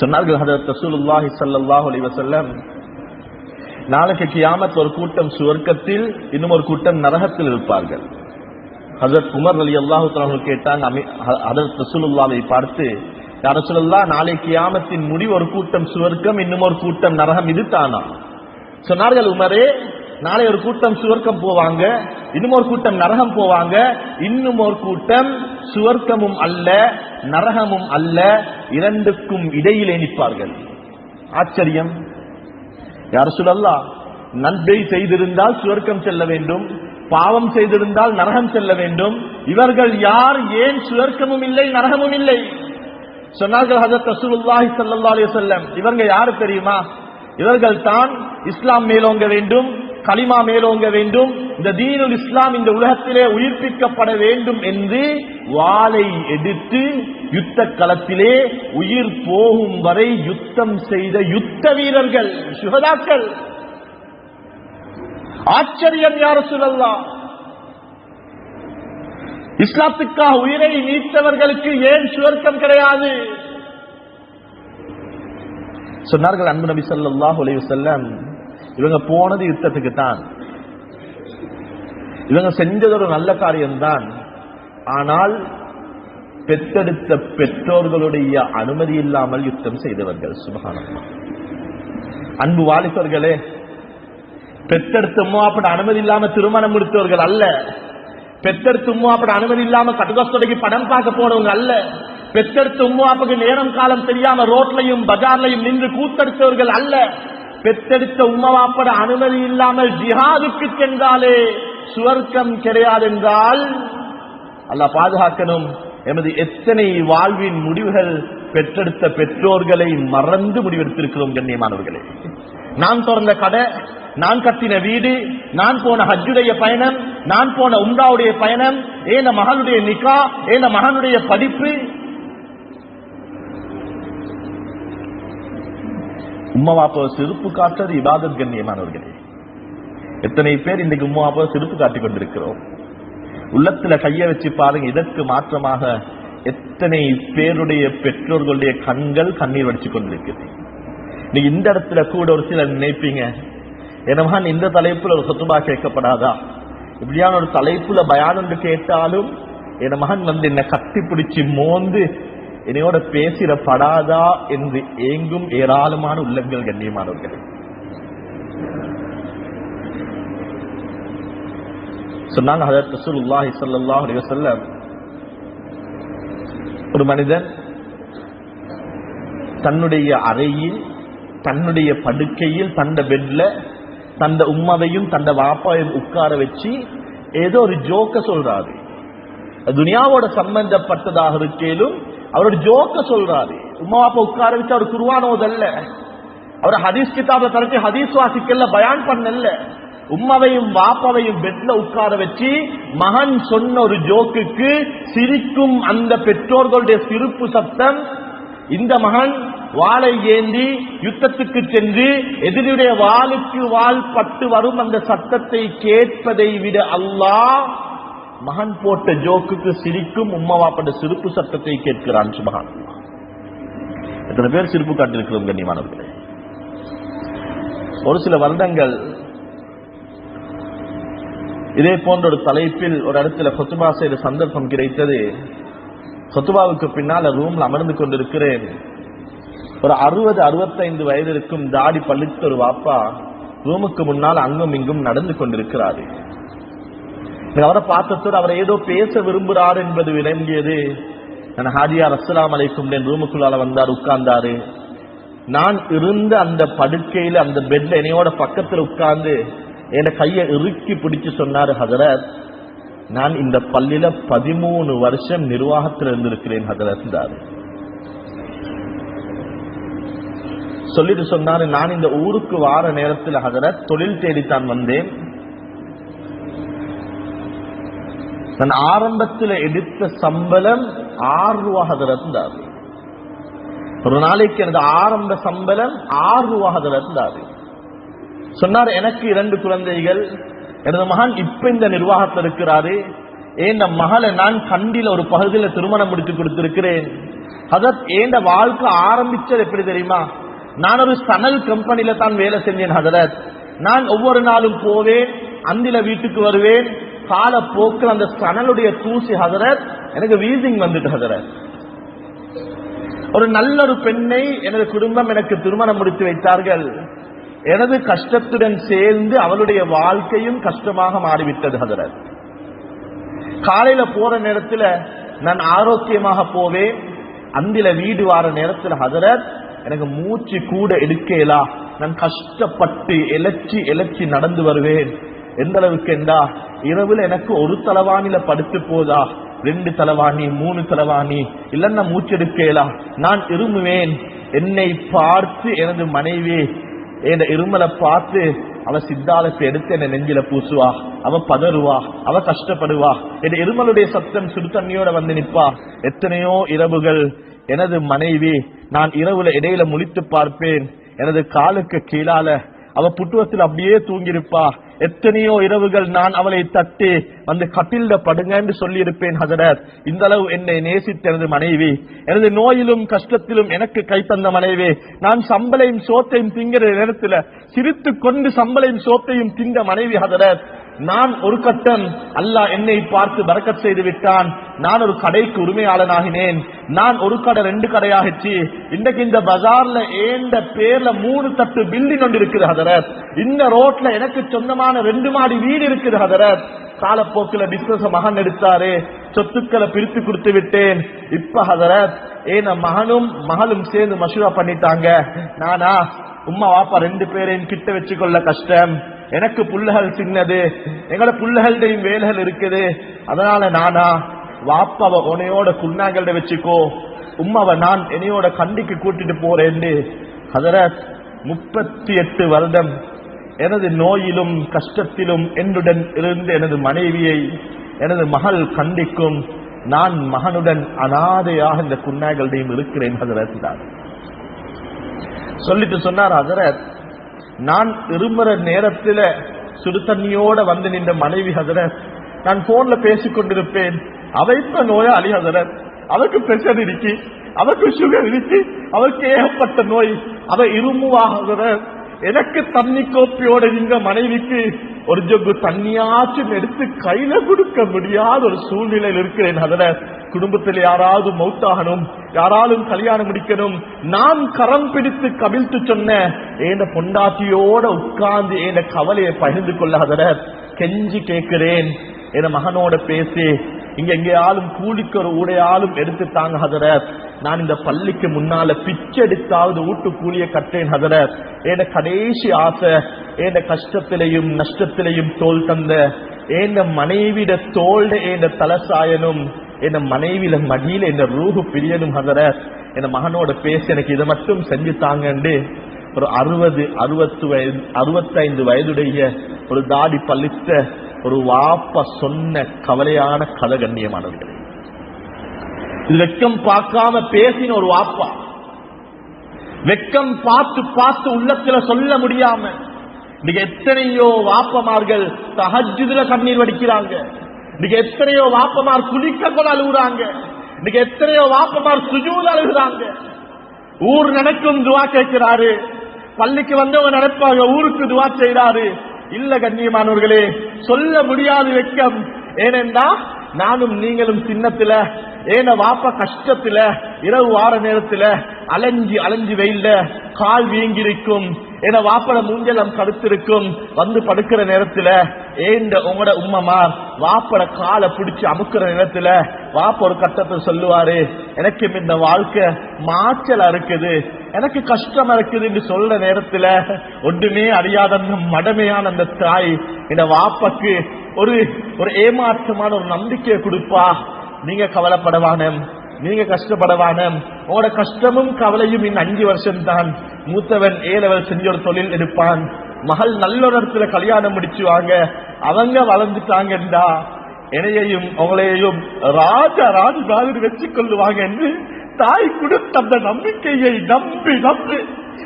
சொன்னார்கள் ஹதரத் ரசூலுல்லாஹி ஸல்லல்லாஹு அலைஹி வஸல்லம் நாளைக்கு கியாமத் ஒரு கூட்டம் சுவர்க்கத்தில் இன்னும் ஒரு கூட்டம் நரகத்தில் இருப்பார்கள். ஹசரத் உமர் அலி அல்லாஹு கேட்டாங்க அமி- ரசூலுல்லாவை பார்த்து யார நாளை கியாமத்தின் முடிவு ஒரு கூட்டம் சுவர்க்கம் இன்னும் ஒரு கூட்டம் நரகம் இது தானா? சொன்னார்கள் உமரே நாளை ஒரு கூட்டம் சுவர்க்கம் போவாங்க இன்னும் ஒரு கூட்டம் நரகம் போவாங்க. இன்னும் ஒரு கூட்டம் சுவர்க்கமும் அல்ல நரகமும் அல்ல இரண்டுக்கும் இடையிலே நிற்பார்கள். ஆச்சரியம். யார் சொல்லல்லா நன்மை செய்திருந்தால் சுவர்க்கம் செல்ல வேண்டும் பாவம் செய்திருந்தால் நரகம் செல்ல வேண்டும். இவர்கள் யார்? ஏன் சுவர்க்கமும் இல்லை நரகமும் இல்லை? சொன்னார்கள் ஹஜரத் ரசூலுல்லாஹி ஸல்லல்லாஹு அலைஹி வஸல்லம். இவங்க யாரு தெரியுமா? இவர்கள் தான் இஸ்லாம் மேலோங்க வேண்டும் கலிமா மேலோங்க வேண்டும். இந்த தீனுல் இஸ்லாம் இந்த உலகத்திலே உயிர்ப்பிக்கப்பட வேண்டும் என்று வாளை எடுத்து யுத்த களத்திலே உயிர் போகும் வரை யுத்தம் செய்த யுத்த வீரர்கள் சுகதாக்கள். ஆச்சரியம் யார் சொல்லலாம் இஸ்லாத்துக்காக உயிரை நீத்தவர்களுக்கு ஏன் சுவர்க்கம் கிடையாது? சொன்னார்கள் அன்பு நபி சொல்லாஹ் உலக செல்லம் இவங்க போனது யுத்தத்துக்கு தான் இவங்க செஞ்சது ஒரு நல்ல காரியம்தான். ஆனால் பெத்தெடுத்த பெற்றோர்களுடைய அனுமதி இல்லாமல் யுத்தம் செய்தவர்கள். சுபகானம்மா. அன்பு வாலிபர்களே பெத்தெடுத்த உமாப்பட அனுமதி இல்லாம திருமணம் முடித்தவர்கள் அல்ல. பெத்தெடுத்த அப்படி அனுமதி இல்லாம கட்டுகோஸ்தடைக்கு படம் பார்க்க போனவங்க அல்ல. பெத்தெடுத்த உமாப்புக்கு நேரம் காலம் தெரியாம ரோட்லையும் பஜார்லையும் நின்று கூத்தெடுத்தவர்கள் அல்ல. பெத்தெடுத்த உம்மவாப்பட அனுமதி இல்லாமல் ஜிஹாதுக்கு சென்றாலே சுவர்க்கம் கிடையாது என்றால் அல்ல பாதுகாக்கணும். எமது எத்தனை வாழ்வின் முடிவுகள் பெற்றெடுத்த பெற்றோர்களை மறந்து முடிவெடுத்திருக்கிறோம் கண்ணியமானவர்களே. நான் திறந்த கடை நான் கட்டின வீடு நான் போன ஹஜ்ஜுடைய பயணம் நான் போன உம்ராவுடைய பயணம் ஏன மகனுடைய நிக்கா ஏன மகனுடைய படிப்பு உம்மா வாப்பா சிறுப்பு காட்டுறது இபாதத் கண்ணியமானவர்களே. எத்தனை பேர் இன்னைக்கு உம்மா வாப்பா சிறுப்பு காட்டிக் கொண்டிருக்கிறோம்? உள்ளத்துல கைய வச்சு பாருங்க இதற்கு மாற்றமாக எத்தனை பேருடைய பெற்றோர்களுடைய கண்கள் கண்ணீர் வடிச்சு கொண்டிருக்குது. நீ இந்த இடத்துல கூட ஒரு சிலர் நினைப்பீங்க என்னமகான் இந்த தலைப்புல ஒரு சொத்துபா கேட்கப்படாதா? இப்படியான ஒரு தலைப்புல பயானம் கேட்டாலும் என் மகன் வந்து என்னை கட்டி பிடிச்சி மோந்து என்னையோட பேசிடப்படாதா என்று ஏங்கும் ஏராளமான உள்ளங்கள் கண்ணியமானவர்களே சொன்னாங்க ஹதரத் ரசூலுல்லாஹி ஸல்லல்லாஹு அலைஹி வஸல்லம் ஒரு மனிதன் தன்னுடைய அறையில் தன்னுடைய படுக்கையில் தந்த பெட்ல தந்த உம்மதையும் தந்த வாப்பாவையும் உட்கார வச்சு ஏதோ ஒரு ஜோக்க சொல்றாரு துனியாவோட சம்பந்தப்பட்டதாக இருக்கேலும் அவரோட ஜோக்க சொல்றாரு. உம்மா அப்பா உட்கார வச்சு அவர் குருவானோதல்ல. அவர் ஹதீஸ் கிதாப தரச்சு ஹதீஸ் வாசிக்கல பயான் பண்ணல உம்மாவையும் வாப்பாவையும் பெட்ல உட்கார வச்சு மகன் சொன்ன ஒரு ஜோக்குக்கு சிரிக்கும் அந்த பெற்றோர்களுடைய சிரிப்பு சத்தம் இந்த மகன் வாளை ஏந்தி யுத்தத்துக்கு சென்று எதிரியுடைய வாளுக்கு வாள் பட்டு வரும் அந்த சத்தத்தை கேட்பதை விட அல்லாஹ் மகன் போட்ட ஜோக்குக்கு சிரிக்கும் உம்மா வாப்பட்ட சிரிப்பு சத்தத்தை கேட்கிறான் சுபகான் எத்தனை பேர் சிரிப்பு காட்டிருக்கிறோம் கண்ணியமானவர்களே. ஒரு சில வருடங்கள் இதே போன்ற ஒரு தலைப்பில் ஒரு இடத்துல கொத்துபா செய்த சந்தர்ப்பம் கிடைத்தது. கொத்துபாவுக்கு பின்னால் ரூம்ல அமர்ந்து கொண்டிருக்கிறேன். ஒரு அறுபது அறுபத்தைந்து வயது இருக்கும் தாடி பழுத்த ஒரு வாப்பா ரூமுக்கு முன்னால் அங்கும் இங்கும் நடந்து கொண்டிருக்கிறாரு. அவரை பார்த்தத்தோடு அவர் ஏதோ பேச விரும்புகிறார் என்பது விளங்கியது. நான் ஹாஜியார் அஸ்லாம் அலைக்கும் என் ரூமுக்குள்ளால வந்தார் உட்கார்ந்தாரு. நான் இருந்த அந்த படுக்கையில அந்த பெட்ல என்னையோட பக்கத்துல உட்கார்ந்து என் கையை இறுக்கி பிடிச்சு சொன்னாரு ஹதரத் நான் இந்த பள்ளியில பதிமூணு வருஷம் நிர்வாகத்தில் இருந்திருக்கிறேன் ஹதரத் சொல்லிட்டு சொன்னாரு நான் இந்த ஊருக்கு வார நேரத்தில் ஹதரத் தொழில் தேடித்தான் வந்தேன். நான் ஆரம்பத்தில் எடுத்த சம்பளம் ஆறு ரூபா ஹதரத் ஒரு நாளைக்கு எனது ஆரம்ப சம்பளம் ஆறு ரூபா இருந்தார். சொன்னார் எனக்கு இரண்டு குழந்தைகள். எனது மகன் இப்ப இந்த நிர்வாகத்தில் இருக்கிறாரு. ஏன் மகளை நான் கண்டில ஒரு பகுதியில் திருமணம் முடித்து கொடுத்திருக்கிறேன். ஹதரத் ஏண்ட வாழ்க்கை ஆரம்பிச்சது எப்படி தெரியுமா? நான் ஒரு சணல் கம்பெனியில தான் வேலை செஞ்சேன் ஹதரத். நான் ஒவ்வொரு நாளும் போவேன் அந்தில வீட்டுக்கு வருவேன். காலப்போக்கில் அந்த சணலுடைய தூசி ஹதரத் எனக்கு வீசிங் வந்துட்டு ஹதரத் ஒரு நல்ல ஒரு பெண்ணை எனது குடும்பம் எனக்கு திருமணம் முடித்து வைத்தார்கள். எனது கஷ்டத்துடன் சேர்ந்து அவளுடைய வாழ்க்கையும் கஷ்டமாக மாறிவிட்டது ஹதரத் காலையில போற நேரத்துல நான் ஆரோக்கியமாக போவேன். அந்தில வீடு வார நேரத்துல ஹதரத் எனக்கு மூச்சு கூட எடுக்கலா. நான் கஷ்டப்பட்டு எலச்சி எலச்சி நடந்து வருவேன். எந்த அளவுக்கு என்றா இரவுல எனக்கு ஒரு தலவாணில படுத்து போதா? ரெண்டு தலவாணி மூணு தலவாணி. இல்லன்னா மூச்செடுக்கலா நான் இருமுவேன். என்னை பார்த்து எனது மனைவி என் இருமலை பார்த்து அவ சித்தாலத்தை எடுத்து என்னை நெஞ்சில பூசுவா. அவ பதறுவா. அவ கஷ்டப்படுவா. என் இருமலுடைய சத்தம் சுடு தண்ணியோட வந்து நிற்பா. எத்தனையோ இரவுகள் எனது மனைவி நான் இரவுல இடையில முழித்து பார்ப்பேன். எனது காலுக்கு கீழால அவ புட்டுவத்தில் அப்படியே தூங்கியிருப்பா. எத்தனையோ இரவுகள் நான் அவளை தட்டி வந்து கட்டில்ல படுங்கன்னு சொல்லி இருப்பேன் ஹசரத். இந்த அளவு என்னை நேசித்த எனது மனைவி. எனது நோயிலும் கஷ்டத்திலும் எனக்கு கை தந்த மனைவி. நான் சம்பளையும் சோத்தையும் திங்கிற நேரத்துல சிரித்து கொண்டு சம்பளையும் சோத்தையும் திங்க மனைவி ஹசரத். நான் ஒரு கட்டம். அல்லாஹ் என்னை பார்த்து பறக்கச் செய்து விட்டான். நான் ஒரு கடைக்கு உரிமையாளனாகினேன். நான் ஒரு கடை ரெண்டு கடையாகிச்சு. இன்றைக்கு இந்த பஜார்ல ஏண்ட பேர்ல மூணு தட்டு பில்டிங் ஒன்று இருக்குது ஹதரத். இந்த ரோட்ல எனக்கு சொந்தமான ரெண்டு மாடி வீடு இருக்குது ஹதரத். காலப்போக்கில பிசினஸ் மகன் எடுத்தாரு. சொத்துக்களை பிரித்து கொடுத்து விட்டேன். இப்ப ஹதரத் ஏன மகனும் மகளும் சேர்ந்து மசூரா பண்ணிட்டாங்க? நானா உம்மா வாப்பா ரெண்டு பேரையும் கிட்ட வச்சுக்கொள்ள கஷ்டம். எனக்கு புல்லுகள் சின்னது எங்களோட புள்ளைகள்டையும் வேலைகள் இருக்குது அதனால நானா வாப்பாவ உனையோட குன்னாங்கள்ட வச்சுக்கோ உம்மாவை நான் என்னையோட கண்டிக்கு கூட்டிட்டு போறேன்னு ஹதரத் முப்பத்தி எட்டு வருடம் எனது நோயிலும் கஷ்டத்திலும் என்னுடன் இருந்து எனது மனைவியை எனது மகள் கண்டிக்கும் நான் மகனுடன் அனாதையாக இந்த குன்னாய்களுடையும் இருக்கிறேன் ஹதரத் தான். சொல்லிட்டு சொன்னார் ஹதரத் நான் விரும்புற நேரத்தில் சுடு தண்ணியோட வந்து நின்ற மனைவி ஹசரத் நான் போன்ல பேசிக் கொண்டிருப்பேன் அவ இப்ப நோயாளி ஹதரத் அவருக்கு பிரஷர் இருக்கு அவருக்கு சுகர் இருக்கு அவருக்கு ஏகப்பட்ட நோய். அவ இருமுவாக எனக்கு தண்ணி கோப்பையோட நீங்க மனைவிக்கு ஒரு ஜொக்கு தண்ணியாச்சும் எடுத்து கையில கொடுக்க முடியாத ஒரு சூழ்நிலையில் இருக்கிறேன் அதுல குடும்பத்தில் யாராவது மௌத்தாகணும் யாராலும் கல்யாணம் முடிக்கணும் நான் கரம் பிடித்து கவிழ்த்து சொன்ன ஏன பொண்டாட்டியோட உட்கார்ந்து ஏன கவலையை பகிர்ந்து கொள்ள கெஞ்சி கேட்கிறேன் என் மகனோட பேசி இங்க எங்கேயாலும் கூலிக்கு ஒரு ஊடையாலும் எடுத்து தாங்க ஹதர நான் இந்த பள்ளிக்கு முன்னால பிச்செடுத்தாவது ஊட்டு கூலிய கட்டேன் ஹதர ஏன கடைசி ஆசை ஏன கஷ்டத்திலையும் நஷ்டத்திலையும் தோல் தந்த என் மனைவிட தோல்ட என் தலசாயனும் என் மனைவியில மடியில என்ன ரூஹு பிரியனும் ஹதரத் என் மகனோட பேசி எனக்கு இதை மட்டும் செஞ்சு தாங்கண்டு. ஒரு அறுபது அறுபத்து வயது அறுபத்தைந்து வயதுடைய ஒரு தாடி பழித்த ஒரு வாப்ப சொன்ன கவலையான கதை கண்ணியமானவர்களே. இது வெக்கம் பார்க்காம பேசின ஒரு வாப்பா. வெக்கம் பார்த்து பார்த்து உள்ளத்துல சொல்ல முடியாம இன்னைக்கு எத்தனையோ வாப்பமார்கள் தகஜுதுல கண்ணீர் வடிக்கிறாங்க. இன்னைக்கு எத்தனையோ வாப்பமார் குளிக்க கூட அழுகுறாங்க. இன்னைக்கு எத்தனையோ வாப்பமார் சுஜூல் அழுகுறாங்க. ஊர் நடக்கும் துவா கேட்கிறாரு. பள்ளிக்கு வந்தவங்க நடப்பாங்க ஊருக்கு துவா செய்யறாரு இல்ல கண்ணியமானவர்களே சொல்ல முடியாது வெக்கம் ஏனென்றா நானும் நீங்களும் சின்னத்துல ஏன வாப்ப கஷ்டத்துல இரவு வார நேரத்துல அலைஞ்சி அலைஞ்சி வெயில்ல கால் வீங்கிருக்கும் ஏன வாப்பட மூஞ்சலம் கடுத்திருக்கும். வந்து படுக்கிற நேரத்துல ஏண்ட உங்களோட உம்மமா வாப்பட காலை பிடிச்சு அமுக்கிற நேரத்துல வாப்ப ஒரு கட்டத்தை சொல்லுவாரு எனக்கும் இந்த வாழ்க்கை மாச்சலா இருக்குது எனக்கு கஷ்டமா இருக்குதுன்னு சொல்ற நேரத்துல ஒன்றுமே அறியாத அந்த மடமையான அந்த தாய் இந்த வாப்பக்கு ஒரு ஒரு ஏமாற்றமான ஒரு நம்பிக்கையை கொடுப்பா. நீங்க கவலைப்படவானம் நீங்க கஷ்டப்படவான உங்களோட கஷ்டமும் கவலையும் இன்னும் அஞ்சு வருஷம் தான் மூத்தவன் ஏலவர் செஞ்ச ஒரு தொழில் எடுப்பான். மகள் நல்ல இடத்துல கல்யாணம் முடிச்சுவாங்க அவங்க வளர்ந்துட்டாங்கன்றா என்னையையும் உங்களையும் ராஜா ராஜ் வச்சு கொள்ளுவாங்க என்று தாய் கொடுத்த அந்த நம்பிக்கையை நம்பி நம்பி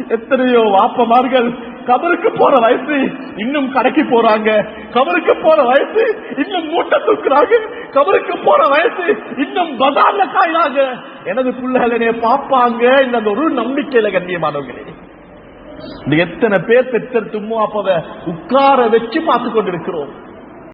எத்தனையோ வாப்பமார்கள் கபருக்கு போற வயசு இன்னும் கடைக்கு போறாங்க. கபருக்கு போற வயசு இன்னும் மூட்டை தூக்குறாங்க. கபருக்கு போற வயசு இன்னும் பஜார்ல காயிறாங்க. எனது பிள்ளைகளே பாப்பாங்க. இந்த ஒரு நம்பிக்கையில கண்ணியமானவங்களே இந்த எத்தனை பேர் பெற்ற தும்மா அப்பாவை உட்கார வச்சு பார்த்து கொண்டிருக்கிறோம்.